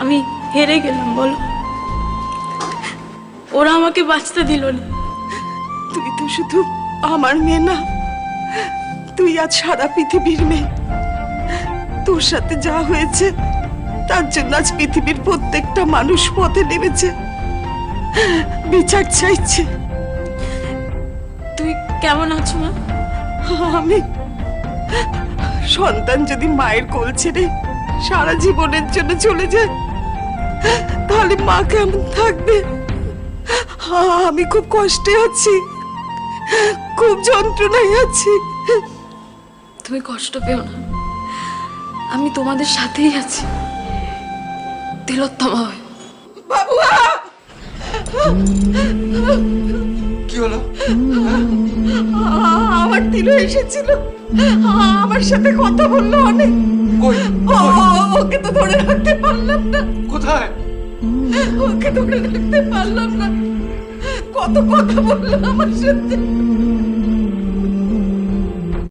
আমি হেরে গেলাম বলো। ওরা আমাকে বাঁচতে দিল না। তুই তো শুধু আমার মেয়ে না তুই আজ সারা পৃথিবীর মেয়ে। তোর সাথে যা হয়েছে তার জন্য আজ পৃথিবীর প্রত্যেকটা মানুষ পথে নেমেছে বিচার চাইছে। তুই কেমন আছো মা? আমি সন্তান যদি মায়ের কোল ছেড়ে সারা জীবনের জন্য চলে যায় তাহলে মা কেমন থাকবে? আমি খুব কষ্টে আছি। খুব যন্ত্রণায় আছি। তুমি কষ্ট পেও না। আমি তোমাদের সাথেই আছি। তিলোত্তমা হয়ে। বাবুয়া কি হলো? আমার তিলো এসেছিল। আমার সাথে কথা বলল অনেক। কই? ওকে ধরে রাখতে পারলাম না। কত কথা বলল আমার সাথে।